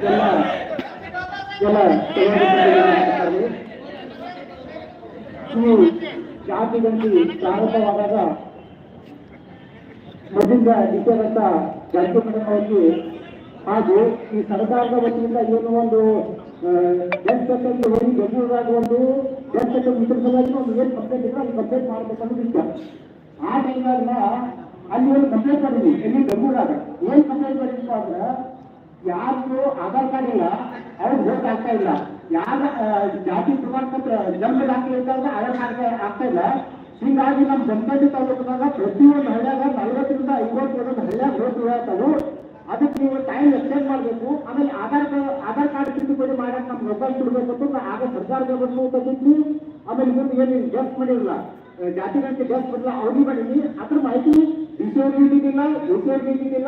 ಎಲ್ಲ ಜಾತಿ ಗಂಟಿ ಪ್ರಾರಂಭವಾದಾಗ ಮೊದಲಿಂದ ನಿತ್ಯದಂತ ಜಾತಿಮಂಡಲವಾಗಿ ಹಾಗೂ ಈ ಸರ್ಕಾರದ ವತಿಯಿಂದ ಏನು ಒಂದು ಜನಸಂಖ್ಯೆ ಹೋಗಿ ಬೆಂಗಳೂರಾಗ ಒಂದು ಜನಸಂಖ್ಯೆ ವಿತರಿಸಲಾಗಿ ಒಂದು ಏನು ಕಂಪ್ಲೇಂಟ್ ಇದೆ ಅಲ್ಲಿ ಕಂಪ್ಲೇಂಟ್ ಮಾಡಬೇಕನ್ನೋದು ಇಷ್ಟ ಆ ಟೈಮ್ನಾಗ ಅಲ್ಲಿ ಒಂದು ಕಂಪ್ಲೇಂಟ್ ಮಾಡಿದ್ವಿ ಎಲ್ಲಿ ಬೆಂಗಳೂರಾಗ ಏನು ಕಂಪ್ಲೇಂಟ್ ಮಾಡಿದ್ವಿ ಅಂದ್ರೆ ಯಾರು ಆಧಾರ್ ಕಾರ್ಡ್ ಇಲ್ಲ ಅವ್ರು ವೋಟ್ ಆಗ್ತಾ ಇಲ್ಲ. ಯಾರ ಜಾತಿ ಪ್ರಮಾಣ ಪತ್ರ ಜನ್ಮ ದಾಖಲೆ ಇದ್ದಾಗ ಆಧಾರ್ ಕಾರ್ಡ್ ಆಗ್ತಾ ಇಲ್ಲ. ಹೀಗಾಗಿ ನಮ್ಮ ಪ್ರತಿ ತಾಲೂಕಿನಾಗ ಪ್ರತಿಯೊಂದು ಹಳ್ಳಿಯಾಗ ನಲವತ್ತರಿಂದ ಐವತ್ತು ಒಂದೊಂದು ಹಳ್ಳಿಯಾಗ ವೋಟ್ ಇರತ್ತವು ಅದಕ್ಕೆ ನೀವು ಟೈಮ್ ಎಕ್ಸ್ಟೆಂಡ್ ಮಾಡಬೇಕು. ಆಮೇಲೆ ಆಧಾರ್ ಆಧಾರ್ ಕಾರ್ಡ್ ತಿದ್ದುಪಡಿ ಮಾಡಕ್ ನಮ್ಮ ಮೊಬೈಲ್ ಕೊಡಬೇಕು ಅಂತ ಆಗ ಸರ್ಕಾರದ ಬಂದು ತಂದಿದ್ವಿ ಆಮೇಲೆ ಮುಂದೆ ಏನು ಜಸ್ಟ್ ಮಾಡಿರಲ್ಲ ಜಾತಿ ಗಂಟೆ ಜಸ್ಟ್ ಮಾಡಿಲ್ಲ ಅವ್ರಿಗೆ ಮಾಡಿದ್ವಿ. ಅದ್ರ ಮಾಹಿತಿ ಡಿ ಸಿ ಅವ್ರಿಗೆ ಇದ್ದಿದ್ದಿಲ್ಲ ಅವ್ರಿಗೆ ಇದ್ದಿದ್ದಿಲ್ಲ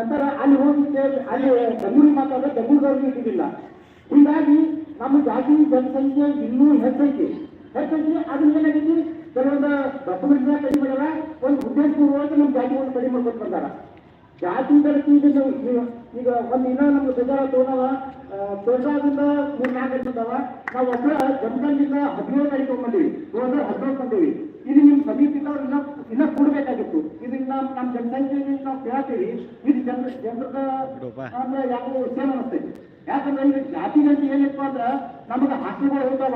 ನಂತರ ಅಲ್ಲಿ ಹೋಗಿ ಅಲ್ಲಿ ಬೆಂಗಳೂರಿಗೆ ಮಾತಾಡಿದ್ರೆ ಬೆಂಗಳೂರವ್ರಿಗೆ ಇದ್ದಿದ್ದಿಲ್ಲ. ಹೀಗಾಗಿ ನಮ್ಮ ಜಾತಿ ಜನಸಂಖ್ಯೆ ಇನ್ನೂ ಹೆಚ್ಚೈತಿ. ಹೆಚ್ಚೈತಿ ಅದನ್ನ ಏನಾಗೈತಿ ಕೆಲವೊಂದು ಡಾಕ್ಯುಮೆಂಟ್ನ ಕಡಿಮೆ ಮಾಡ್ಯಾರ, ಒಂದು ಉದ್ದೇಶಪೂರ್ವಕ ನಮ್ಮ ಜಾತಿ ಒಂದು ಕಡಿಮೆ ಮಾಡ್ಕೊಂಡು ಬಂದಾರ. ಜಾತಿ ಬೆಳಕಿ ಈಗ ನಾವು ಈಗ- ಒಂದು ಇನ್ನ ನಮ್ಗೆ ಸಜಾರ ತೋಣವ ತೋಟದಿಂದ ಮೂರ್ನಾಲ್ಕು ಬಂದವ. ನಾವು ಒಬ್ಬರ ಜನಸಂಖ್ಯೆ ಹದಿನೇಳು ಗಾಡಿ ತಗೊಂಡ್ಬಂದಿವಿ ಹದಿನೇಳು ಬಂದಿವಿ. ಇದು ನಿಮ್ಮ ಸಮಿತಿಯಿಂದ ಇನ್ನ ಇನ್ನ ಕೂಡಬೇಕಾಗಿತ್ತು. ಇದನ್ನ ನಮ್ಮ ಜನಸಂಖ್ಯೆಯಲ್ಲಿ ನಾವು ಕೇಳ್ತೀವಿ. ಇದು ಜನ ಜನರದ ಅಂದ್ರೆ ಯಾಕೋ ಸೇಮ್ ಅನಿಸ್ತೈತಿ. ಯಾಕಂದ್ರೆ ಈಗ ಜಾತಿ ಗಂಟೆ ಏನಪ್ಪ ಅಂದ್ರೆ ನಮಗೆ ಹಾಸ್ಟೆಲ್ಗಳು ಇರ್ತಾವ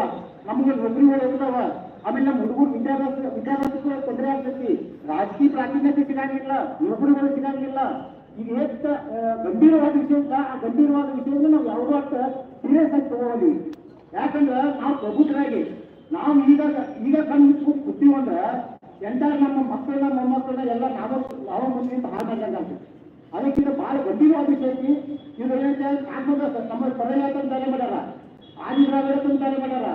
ನಮಗೆ ನೌಕರಿಗಳು ಇರ್ತಾವ ಆಮೇಲೆ ನಮ್ಮ ಹುಡುಗರು ವಿದ್ಯಾಭ್ಯಾಸ ವಿದ್ಯಾಭ್ಯಾಸಕ್ಕೆ ತೊಂದರೆ ಆಗ್ತೈತಿ. ರಾಜಕೀಯ ಪ್ರಾತಿನಿಧ್ಯ ಸಿಗಂಗಿಲ್ಲ ನೌಕರಿಗಳು ಸಿಗಂಗಿಲ್ಲ ಈಗ ಎಷ್ಟು ಗಂಭೀರವಾದ ವಿಷಯ ಅಂತ ಆ ಗಂಭೀರವಾದ ವಿಷಯವನ್ನು ನಾವು ಯಾವುದೋ ಅಷ್ಟು ಸೀರಿಯಸ್ ಆಗಿ ತಗೋತೀವಿ ಯಾಕಂದ್ರೆ ನಾವು ಪ್ರಬುದ್ಧರಾಗಿ ನಾವು ಈಗ ಈಗ ಕಣ್ಣು ಕುತ್ತೀವಂದ್ರೆ ಎಂಟಾರು ನಮ್ಮ ಮಕ್ಕಳನ್ನ ಮೊಮ್ಮಕ್ಕಳನ್ನ ಎಲ್ಲ ನಾವು ನಾವು ಮುಂದೆ ಹಾಗಾಗಂತ ಅದಕ್ಕಿಂತ ಬಹಳ ಗಂಭೀರವಾದ ವಿಷಯ ಏನಂತೆ ಕಾನೂನು ನಮ್ಮ ಪರ್ಯಾಯ ತಲೆ ಮಾಡ್ಯಾರ. ಆದಿದ್ರಾಗ ತಲೆ ಮಾಡ್ಯಾರ.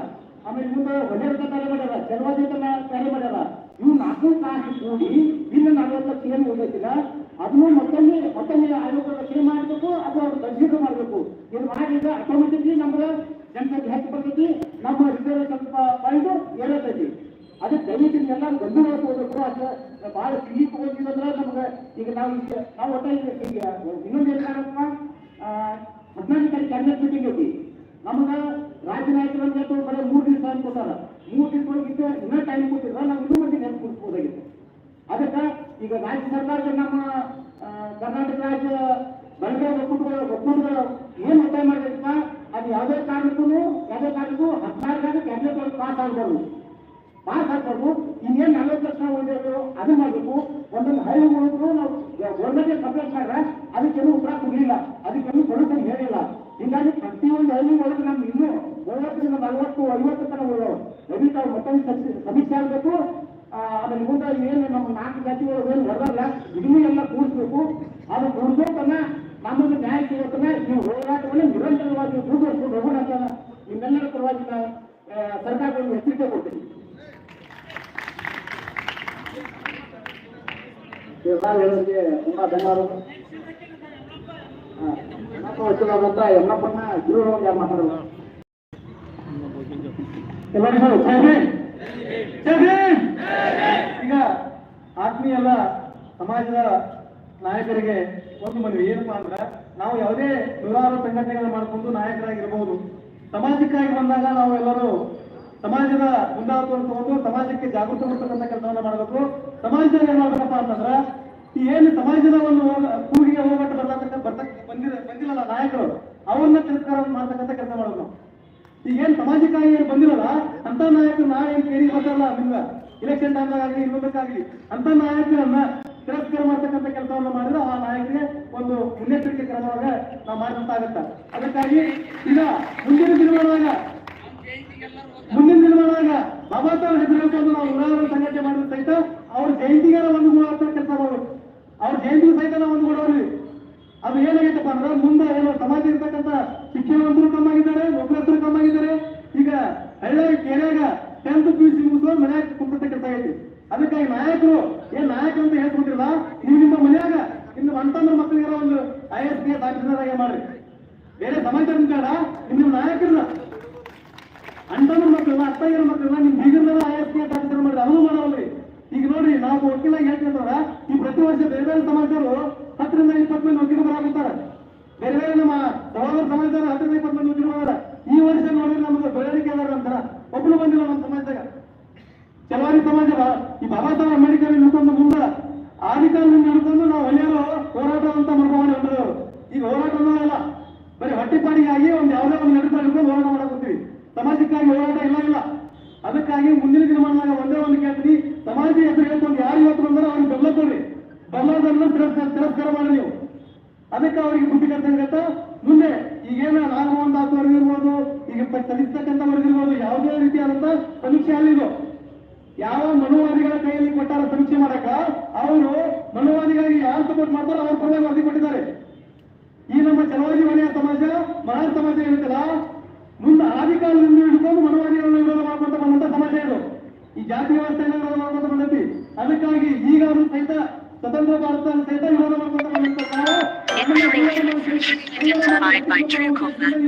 ಆಮೇಲೆ ಮುಂದೆ ಹೊಡೆಯ ತಲೆ ಮಾಡ್ಯಾರ. ಜಲವಾದಿತ ತಲೆ ಮಾಡ್ಯಾರ. ಇವು ನಾಲ್ಕು ಕಾಸು ಕೂಡಿ ಇನ್ನು ನಲವತ್ತು ಲಕ್ಷ ಏನು ಉಳಿದಿಲ್ಲ. ಅದನ್ನು ಮತ್ತೊಮ್ಮೆ ಮತ್ತೊಮ್ಮೆ ಆಯೋಗದ ಕ್ಲೇಮ್ ಮಾಡಬೇಕು? ಅಥವಾ ಅವ್ರು ಗಂಭೀರ ಮಾಡಬೇಕು. ಇದು ಮಾಡಿದ್ರೆ ಆಟೋಮೆಟಿಕ್ಲಿ ನಮ್ಗೆ ಜನಸಂಖ್ಯೆ ಹೆಚ್ಚು ಬರ್ತೈತಿ ನಮ್ಮ ರಿಸರ್ವ್ ಸ್ವಲ್ಪ ಪಾಯಿಂಟ್ ಏರತೈತಿ ಅದಕ್ಕೆ ದಯವಿಟ್ಟು ಎಲ್ಲ ಗಂಭೀರವಾಗಿ ಹೋಗ್ಬೇಕು ಅದು ಭಾಳ ಸಿಹಿ ತಗೊಂಡಿದ್ರೆ ನಮ್ಗೆ ಈಗ ನಾವು ಈಗ ನಾವು ಹೋಟೆಲ್ ಈಗ ಇನ್ನೊಂದು ಏನು ಕಾರಣಪ್ಪ ಹದಿನಾಲ್ಕು ತಾರೀಕು ಕ್ಯಾಬಿನೆಟ್ ಮೀಟಿಂಗ್ ಐತಿ. ನಮ್ಗೆ ರಾಜ್ಯ ನಾಯಕರಂಗೆ ಬರೀ ಮೂರು ದಿವಸ ಅಂತ ಕೊಟ್ಟಾರ ಮೂರು ದಿವಸ ಒಳಗಿದ್ದ ಇನ್ನೂ ಟೈಮ್ ಕೊಟ್ಟಿದ್ರೆ, ನಾವು ಇನ್ನೂ ಮಂದಿ ನೆನಪು ಕೊಡ್ಬೋದಾಗಿತ್ತು ಅದಕ್ಕೆ ಈಗ ರಾಜ್ಯ ಸರ್ಕಾರ ನಮ್ಮ ಕರ್ನಾಟಕ ರಾಜ್ಯ ಬಳಕೆ ಒಕ್ಕೂಟಗಳು ಒಕ್ಕೂಟಗಳು ಏನು ಒತ್ತಾಯ ಮಾಡಬೇಕಪ್ಪ ಅದು ಯಾವುದೇ ಕಾರಣಕ್ಕೂ ಯಾವುದೇ ಕಾರಣಕ್ಕೂ ಹದಿನಾರು ಕಾರಣ ಕ್ಯಾಬಿನೆಟ್ ಒಳಗೆ ಪಾಸ್ ಆಗಬಾರ್ದು. ಪಾಸ್ ಆಗ್ಬಾರ್ದು. ಇನ್ನೇನು ನಲವತ್ತು ಲಕ್ಷ ಉಳಿಯೋದು ಅದು ಮಾಡಬೇಕು. ಒಂದೊಂದು ಹಳ್ಳಿ ಉಳಿದ್ರು ನಾವು ಗೌರ್ಮೆಂಟ್ ಕಂಪ್ಲೇಂಟ್ ಮಾಡ್ರೆ ಏನು ಉತ್ತರ ಕೊಡಲಿಲ್ಲ. ಅದಕ್ಕೆ ಸೊಲ್ಯೂಷನ್ ಹೇಳಿಲ್ಲ. ಹೀಗಾಗಿ ಪ್ರತಿಯೊಂದು ಹಳ್ಳಿ ಒಳಗೆ ನಮ್ಗೆ ಇನ್ನೂ ಮೂವತ್ತರಿಂದ ನಲವತ್ತು, ಐವತ್ತು ತನ ಅವ್ರು ಮತ್ತೊಂದು ಸಮೀಕ್ಷೆ- ಆಗಬೇಕು. ಆಮೇಲೆ ಮುಂದೆ ಏನು ನಮ್ಮ ನಾಲ್ಕು ಜಾತಿಗಳು ಏನು ಹೊರದಲ್ಲ ಇದನ್ನೂ ಎಲ್ಲ ಕೂಡಿಸ್ಬೇಕು ಅದು ಕೂಡಿಸೋ ತನ್ನ ನಮ್ಮನ್ನು ನ್ಯಾಯ ಸಿಗೋತನ ಈ ಹೋರಾಟವನ್ನು ನಿರಂತರವಾಗಿ ಮುಂದುವರಿಸ್ಕೊಂಡು ಹೋಗೋಣ ನಿಮ್ಮೆಲ್ಲರ ಪರವಾಗಿ ಸರ್ಕಾರಗಳಿಗೆ ಎಚ್ಚರಿಕೆ ಕೊಡ್ತೀನಿ. ಜೈ ಭೀಮ್. ಈಗ ಆತ್ಮೀಯಲ್ಲ ಸಮಾಜದ ನಾಯಕರಿಗೆ ಒಂದು ಮನವಿ ಏನಪ್ಪಾ ಅಂದ್ರೆ ನಾವು ಯಾವುದೇ ನೂರಾರು ಸಂಘಟನೆಗಳನ್ನ ಮಾಡಿಕೊಂಡು ನಾಯಕರಾಗಿರ್ಬೋದು. ಸಮಾಜಕ್ಕಾಗಿ ಬಂದಾಗ ನಾವು ಎಲ್ಲರೂ ಸಮಾಜದ ಮುಂದಾಳತ್ವವನ್ನು ತಗೊಂಡು ಸಮಾಜಕ್ಕೆ ಜಾಗೃತ ಮಾಡ್ತಕ್ಕಂಥ ಕೆಲಸವನ್ನ ಮಾಡಬೇಕು. ಸಮಾಜದಲ್ಲಿ ಏನ್ ಮಾಡ್ಬೇಕಪ್ಪ ಅಂತಂದ್ರೆ, ಈ ಏನು ಸಮಾಜದ ಒಂದು ಕೂಗಿಗೆ ಹೋಗಟ್ಟು ಬರ್ತಕ್ಕಂಥ ಬರ್ತಕ್ಕ ಬಂದಿರ ಬಂದಿರಲ್ಲ ನಾಯಕರು ಅವನ್ನ ತಿರಸ್ಕಾರ ಮಾಡ್ತಕ್ಕಂಥ ಕೆಲಸ ಮಾಡಬೇಕು ಈಗ ಈಗೇನ್ ಸಮಾಜಕ್ಕಾಗಿ ಏನು ಬಂದಿರಲ್ಲ ಅಂತ ನಾಯಕರು ನಾಳೆ ಏನ್ ಕೇಳಿ ಬರ್ತಾರಲ್ಲ ನಿಮ್ಗ? ಇಲೆಕ್ಷನ್ ಟೈಮ್ದಾಗ ಆಗಲಿ, ಇರ್ಬೇಕಾಗ್ಲಿ ಅಂತ ನಾಯಕರನ್ನ ತಿರಸ್ಕಾರ ಮಾಡ್ತಕ್ಕಂಥ ಕೆಲಸವನ್ನು ಮಾಡಿದ್ರೆ ಆ ನಾಯಕರಿಗೆ ಒಂದು ಮುನ್ನೆಚ್ಚರಿಕೆ ಕ್ರಮವಾಗ ನಾವು ಮಾಡಿದಂತ ಆಗತ್ತ ಅದಕ್ಕಾಗಿ ಈಗ ಮುಂದಿನ ದಿನಗಳಾಗ ಮುಂದಿನ ದಿನಗಳಾಗ ಬಾಬಾ ಸಾಹೇಬ್ ಹೆಸರು ಹೇಳ್ಕೊಂಡು ನಾವು ನೂರಾರು ಸಂಘಟನೆ ಮಾಡಿದ್ರು ಸಹಿತ ಅವ್ರ ಜಯಂತಿಗಾರ ಒಂದು ಮಾಡುವಂತ ಕೆಲಸ ಮಾಡೋರು. ಅವ್ರ ಜಯಂತಿಗೆ ಸಹಿತ ನಾವು ಒಂದು ಕೊಡೋರಿ ಅದು ಏನಾಗೈತಪ್ಪ ಅಂದ್ರೆ ಮುಂದೆ ಏನೋ ಸಮಾಜ ಇರ್ತಕ್ಕಂಥ ಶಿಕ್ಷಣವಂತರು ಕಮ್ಮಾಗಿದ್ದಾರೆ ನೌಕರಸ್ಥರು ಕಮ್ಮಾಗಿದ್ದಾರೆ ಈಗ ಹಳ್ಳಿ ಕೆರೆಯಾಗ ಟೆಂತ್ ಪಿ ಸಿ ಮುಗಿಸೋ ಮನೆಯಾಗ ಕುಂತ ಕೆಲಸ ಐತಿ ಅದಕ್ಕಾಗಿ ನಾಯಕರು ಅಂತ ಹೇಳ್ಕೊಂಡಿರಲ್ಲ ನೀವು ನಿಮ್ಮ ಮನ್ಯಾಗ ಇನ್ನು ಅಂತಂದ್ರ ಮಕ್ಕಳಿಗೆ ಒಂದು I S P S officer ಮಾಡ್ರಿ ಬೇರೆ ಸಮಾಜದ ಬೇಡ ನಿಮ್ಮ ನಾಯಕರನ್ನ ಅಂತಂದ್ರ ಮಕ್ಕಳನ್ನ ಅತ್ತಯ್ಯರ ಮಕ್ಕಳನ್ನ ನಿಮ್ ಬೀಗರ್ನೆಲ್ಲ I S P S officer ಮಾಡ್ರಿ ಅದನ್ನು ಮಾಡವಲ್ರಿ ಈಗ ನೋಡ್ರಿ ನಾವು ವಕೀಲಾಗಿ ಹೇಳ್ತಿರ್ತಾರ ಈ ಪ್ರತಿ ವರ್ಷ ಬೇರೆ ಬೇರೆ ಸಮಾಜದವರು ಹತ್ತರಿಂದ ಇಪ್ಪತ್ತು ಮಂದಿ ವಕೀಲರು ಬರಾಕುಂತಾರ ಬೇರೆ ಬೇರೆ ನಮ್ಮ ಸಮಾಜದಾಗ ಹದಿನೈದು ಇಪ್ಪತ್ತು ಮಂದಿ ವಕೀಲ ಮಾಡ್ಯಾರ. ಈ ವರ್ಷ ನೋಡಿದ್ರೆ ನಮ್ಗೆ ಬೆಳವಣಿಗೆ ಅದಾರ ಅಂತ ಒಬ್ಬರು ಬಂದಿಲ್ಲ ನಮ್ಮ ಸಮಾಜದಾಗ ಚಲವಾದಿ ಸಮಾಜ ಬಾ- ಈ ಬಾಬಾ ಸಾಹೇಬ್ ಅಂಬೇಡ್ಕರ್ ಹಿಡ್ಕೊಂಡು ಮುಂದೆ ಆದಿಕಾಲದಿಂದ ಹಿಡ್ಕೊಂಡು ನಾವು ಒಳ್ಳೆಯವರು ಹೋರಾಟ ಅಂತ ಮಾಡ್ಕೊಂಡು ಹೊಂಟರು ಈಗ ಹೋರಾಟ ಅನ್ನೋದಲ್ಲ ಬರೀ ಹೊಟ್ಟೆಪಾಡಿಗಾಗಿ ಒಂದು ಯಾವುದೇ ಒಂದು ನಡೆತ ಹಿಡ್ಕೊಂಡು ಹೋರಾಟ ಮಾಡಕ್ ಹೋಗ್ತೀವಿ ಸಮಾಜಕ್ಕಾಗಿ ಹೋರಾಟ ಇಲ್ಲ ಇಲ್ಲ ಅದಕ್ಕಾಗಿ ಮುಂದಿನ ದಿನಮಾನದಾಗ ಒಂದೇ ಒಂದು ಕೇಳ್ತೀನಿ ಸಮಾಜ ಹೆಸರು ಹೇಳ್ಕೊಂಡು ಯಾರು ಇವತ್ತು ಬಂದ್ರೆ ಅವ್ರಿಗೆ ಬೆಂಬಲ ಕೊಡ್ರಿ ಬೆಂಬಲದನ್ನ ತಿರಸ್ಕಾರ ತಿರಸ್ಕಾರ ಮಾಡಿ ನೀವು ಅದಕ್ಕೆ ಅವರಿಗೆ ಬುದ್ಧಿ ಕರ್ತಂಗತ್ತ ಮುಂದೆ ಈಗೇನ ನಾಗಮೋಹನ್ ದಾಸ್ ವರ್ಗಿರ್ಬೋದು ಈಗ ಪ- ಸಲ್ಲಿಸ್ತಕ್ಕಂಥ ವರ್ಗಿರ್ಬೋದು ಯಾವುದೇ ರೀತಿಯಾದಂತ ಸಮೀಕ್ಷೆ ಅಲ್ಲಿದು ಯಾವ ಮನುವಾದಿಗಳ ಕೈಯಲ್ಲಿ ಕೊಟ್ಟಾರ ಸಮೀಕ್ಷೆ ಮಾಡಕ ಅವರು ಮನುವಾದಿಗಳಿಗೆ ಯಾರು ಸಪೋರ್ಟ್ ಮಾಡ್ತಾರೋ ಅವ್ರ ಪರವಾಗಿ ವರದಿ ಕೊಟ್ಟಿದ್ದಾರೆ ಈ ನಮ್ಮ ಚಲವಾದಿ ಮನೆಯ ಸಮಾಜ ಮಹಾನ್ ಸಮಾಜ ಇರುತ್ತಲ್ಲ ಆದಿಕಾಲದಿಂದ ಹಿಡ್ಕೊಂಡು ಮನುವಾದಿಗಳನ್ನ ವಿರೋಧ ಮಾಡ್ಕೊಂತ ಬಂದಂತ ಸಮಸ್ಯೆ ಇದು ಈ ಜಾತಿ ವ್ಯವಸ್ಥೆಯನ್ನು ವಿರೋಧ ಮಾಡ್ಕೊಂತ ಬಂದೈತಿ ಅದಕ್ಕಾಗಿ ಈಗ ಅವರು ಸಹಿತ ಸ್ವತಂತ್ರ ಭಾರತ ಸಹಿತ ವಿರೋಧ ಮಾಡ್ಕೊಂತ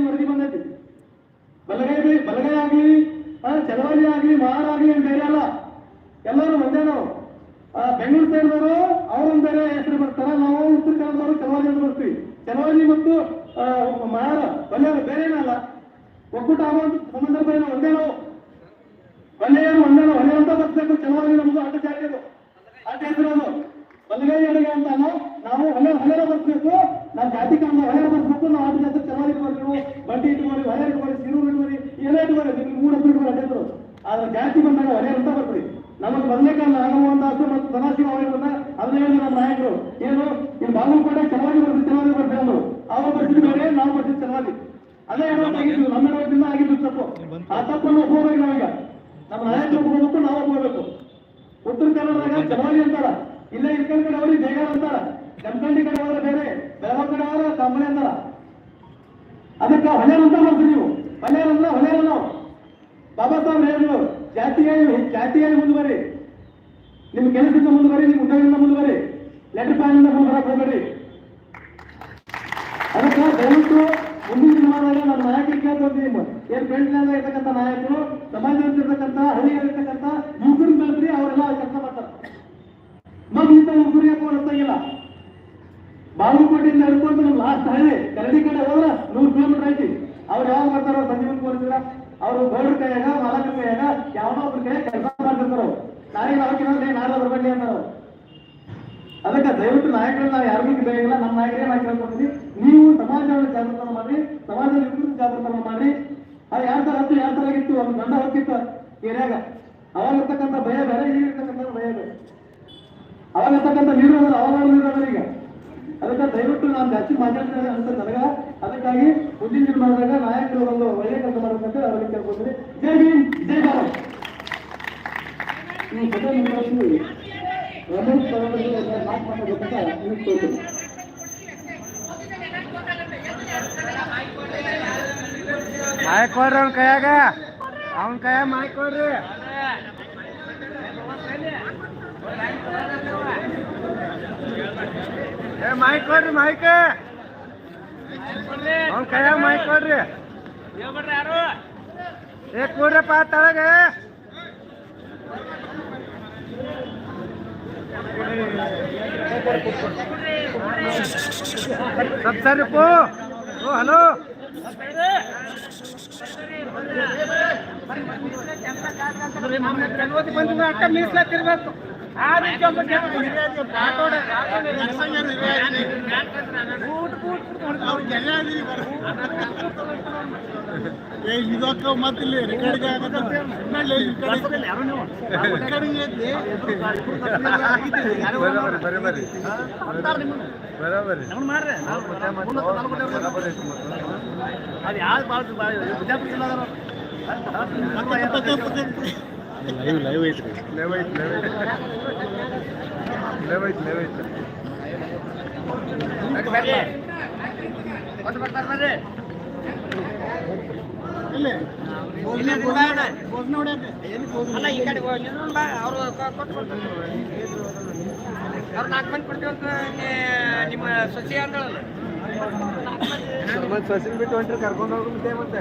ವರದಿ ಬಂದೈತಿ ಬಲಗೈ ಬಲಗೈ ಆಗ್ಲಿ ಚಲವಾದಿ ಆಗ್ಲಿ ಮಹಾರ್ ಆಗ್ಲಿ ಬೇರೆ ಅಲ್ಲ. ಎಲ್ಲರೂ ಒಂದೇ ನಾವು. ಬೆಂಗಳೂರು ಸೇರಿದವರು ಅವ್ರೊಂದ್ ಬೇರೆ ಹೆಸರು ಬರ್ತಾರ. ನಾವು ಉತ್ತರ ಕನ್ನಡದವರು ಚಲವಾದಿ ಅಂತ ಬರ್ತೀವಿ. ಚಲವಾದಿ ಮತ್ತು ಮಹಾರ ಬಲ್ಲೆಯವರು ಬೇರೆ ಏನಲ್ಲ ಒಕ್ಕೂಟ ಆಗುವಂತ ಸಂದರ್ಭ ಏನು ಒಂದೇ ನಾವು ಬಲ್ಲೆಯರು ಒಂದೇ ನಾವು ಹೊಲೆ ಅಂತ ಬರ್ಬೇಕು ಚಲವಾದಿ ನಮ್ದು ಅಡ್ಡ ಜಾತಿ ಅದು ಅಡ್ಡ ಹೆಸರು ಬಲಗೈ ಎಡಗೈ ಅಂತ ನಾವು ನಾವು ಹೊಲೆ ಹೊಲೆರ ಬರ್ಸ್ಬೇಕು ನಾವು ಜಾತಿ ಕಾರಣ ಹೊಲೆರ ಬರ್ಸ್ಬೇಕು ನಾವು ಅಡ್ಡ ಜಾತಿ ಚಲವಾದಿ ಬರ್ಬೇಕು ಬಂಡಿ ಇಟ್ಕೊಳ್ಳಿ ಹೊಲೆ ಇಟ್ಕೊಳ್ಳಿ ಸಿರು ಇಟ್ಕೊಳ್ಳಿ ಏನೇ ಇಟ್ಕೊಳ್ಳಿ ನಿಮ್ಗೆ ಮೂರು ಹೆಸರು ಇಟ್ಕೊಳ್ಳಿ ಅಡ್ಡ ಹೆಸರು ಆದ್ರೆ ಜಾತಿ ಬಂದಾಗ ಹೊಲೆ ಅಂತ ಬರ್ತೀವಿ ನಮಗೆ ಬಂದೇ ಕಾಲ ನಾಗಮೋಹನ್ ದಾಸು ಮತ್ತು ಸದಾಶಿವ ಅವರು ಬಂದಾಗ ಅದನ್ನ ಹೇಳಿದ್ರು ನಮ್ಮ ನಾಯಕರು ಏನು ಇಲ್ಲಿ ಬಾಗಲಕೋಟೆ ಚಲವಾದಿ ಬರ್ತೀವಿ ಚಲವಾದಿ ಬರ್ತೀವಿ ಅಂದ್ರು ಅವ್ರು ಬರ್ತಿದ್ದು ಬೇರೆ ನಾವು ಬರ್ತಿದ್ದು ಚಲವಾದಿ ಅದೇ ಆಗಿದ್ದು ನಮ್ಮ ಹೇಳೋದ್ರಿಂದ ಆಗಿದ್ದು ತಪ್ಪು. ಆ ತಪ್ಪನ್ನು ಹೋಗಬೇಕು ನಾವೀಗ ನಮ್ಮ ನಾಯಕರು ಹೋಗ್ಬೇಕು ನಾವು ಹೋಗ್ಬೇಕು. ಉತ್ತರ ಕನ್ನಡದಾಗ ಚಲವಾದಿ ಅಂತಾರ. ಇಲ್ಲೇ ಇರ್ಕಲ್ ಕಡೆ ಅವ್ರಿಗೆ ಬೇಗ ಅಂತಾರ. ಜಮಖಂಡಿ ಕಡೆ ಹೋದ್ರೆ ಬೇರೆ, ಬೆಳಗಾವ್ ಕಡೆ ಹೋದ್ರೆ ಕಂಬಳಿ ಅಂತಾರ. ಅದಕ್ಕೆ ಹೊಲೆರ್ ಮಾಡ್ತೀವಿ ನೀವು. ಹೊಲೆರ್ ಅಂದ್ರೆ ನಾವು ಬಾಬಾ ಸಾಹೇಬ್ ಹೇಳಿದ್ರು ಜಾತಿಯಾಗಿ ಜಾತಿಯಾಗಿ ಮುಂದುವರಿ. ನಿಮ್ ಕೆಲಸದಿಂದ ಮುಂದುವರಿ ನಿಮ್ ಉದ್ಯೋಗದಿಂದ ಮುಂದುವರಿ. ಲೆಟರ್ ಪ್ಯಾನಿಂದ ಮುಂದೆ ಬರಕ್ ಹೋಗ್ಬೇಡಿ. ಅದಕ್ಕೆ ದಯವಿಟ್ಟು ಮುಂದಿನ ದಿನಮಾನದಾಗ ನಮ್ಮ ನಾಯಕರಿಗೆ ಕೇಳ್ಕೊಂತೀವಿ ಏನ್ ಬೆಳೆದಾಗ ಇರ್ತಕ್ಕಂಥ ನಾಯಕರು, ಸಮಾಜದಲ್ಲಿರ್ತಕ್ಕಂಥ, ಹಳ್ಳಿಯಲ್ಲಿರ್ತಕ್ಕಂಥ ಯುವಕರು ಬೆಳೆದ್ರಿ ಅವರೆಲ್ಲ ಕೆಲಸ ಮಾಡ್ತಾರೆ. ಮಗ ಇಂಥ ಯುವಕರು ಯಾಕೆ ಹೊರತಾಗಿಲ್ಲ ಬಾಗಲಕೋಟೆಯಿಂದ ಹಿಡ್ಕೊಂಡು ನಮ್ಮ ಲಾಸ್ಟ್ ಹಳ್ಳಿ, ಕರಡಿ ಕಡೆ ಹೋದ್ರ ನೂರು ಕಿಲೋಮೀಟರ್ ಐತಿ. ಅವ್ರು ಯಾವಾಗ ಬರ್ತಾರೋ ಸಂಜೀವನ್ ಕೋರಿದ್ರ ಅವರು ಗೌಡ್ರ ಕೈಯಾಗ, ಮಾಲಕರ ಕೈಯಾಗ ಯಾವನೋ ಒಬ್ರ ಕೈಯಾಗ ಕೆಲಸ ಮಾಡ್ತಿರ್ತಾರ. ನಾಳೆ ನಾಲ್ಕಿನ ನಾಳೆ ಬರಬೇಡಿ ಅಂತಾರ ಅದಕ್ಕೆ ದಯವಿಟ್ಟು ನಾಯಕರನ್ನ ಯಾರಿಗೂ ಬೇಕಾಗಿಲ್ಲ ನಮ್ಮ ನಾಯಕರೇ ನಾವು ಕೇಳ್ಕೊಡ್ತೀವಿ ನೀವು ಸಮಾಜವನ್ನು ಜಾಗೃತ ಮಾಡಿ ಸಮಾಜದ ವಿಕೃತಿ ಜಾಗೃತ ಮಾಡಿ ಅದು ಯಾವ ತರ ಹತ್ತು ಯಾವ ತರ ಆಗಿತ್ತು ಒಂದು ಗಂಡ ಹೋಗ್ತಿತ್ತು ಏರಿಯಾಗ. ಅವಾಗಿರ್ತಕ್ಕಂಥ ಭಯ ಬೇರೆ ಈಗಿರ್ತಕ್ಕಂಥ ಭಯ ಬೇರೆ. ಅವಾಗಿರ್ತಕ್ಕಂಥ ನೀರು ಅಂದ್ರೆ ಅವಾಗ ನೀರು ಈಗ. ಅದಕ್ಕೆ ದಯವಿಟ್ಟು ನಾನು ಜಾಸ್ತಿ ಮಾತಾಡ್ತೇನೆ ಅಂತ ನನಗ. ಅದಕ್ಕಾಗಿ ಮುಂದಿನ ಮಾಡಿದಾಗ ನಾಯಕರು ಒಂದು ಒಳ್ಳೆ ಕೆಲಸ ಮಾಡಬೇಕಂತ ಅವರಿಗೆ ಕೇಳ್ಕೊತೀನಿ. ಜೈ ಭೀಮ್, ಜೈ ಭಾರತ್. ಈ ಸಭೆ ಮುಂದುವರಿಸಿ ರಮೇಶ್ ಮಾತಾಡಬೇಕಂತ ಮಾತು ಮಾತಾಡಬೇಕಂತ ಮಾಯಕ್ ಕೊಡ್ರಿ ಅವ್ನ ಕೈಯಾಗ ಅವನ ಕೈಯಾಗ ಮಾಯಕ್ ಕೊಡ್ರಿ ಏ ಮಾಯಕ್ ಕೊಡ್ರಿ ಮಾಯಕ್ ಅವನ ಕೈಯಾಗ ಮಾಯಕ್ ಕೊಡ್ರಿ ಏ ಕೊಡ್ರಪ್ಪ ತಳಗೆ सब सर को ओ हेलो ಬಂದು ಅಟ್ಟ ಮೀಸಲಾತಿರ್ಬೇಕು ಆ ರೀತಿ ಒಂದು ಇದಕ್ಕೆ ಮತ್ತೆ ಇಲ್ಲಿ ರೆಕಾರ್ಡಿಂಗ್ ಅದು ಯಾವ್ದು ಭಾಳ ಬಿಜಾಪುರ ಜಿಲ್ಲಾದಾರ ಲೈವ್ ಲೈವ್ ಐತ್ರಿ ಲೈವ್ ಐತ್ ಲೈವ್ ಐತ್ ಲೈವ್ ಐತ್ ಲೈವ್ ಐತ್ ಅಲ್ಲ ಬಾ ಅವರು ನಾಲ್ಕು ಕೊಡ್ತೀವಂತ ನಿಮ್ಮ ಸಸಿ ಬಿಟ್ಟು ಹೊಂಟ್ರಿ ಕರ್ಕೊಂಡು ಹೋಗಿ ಮತ್ತೆ.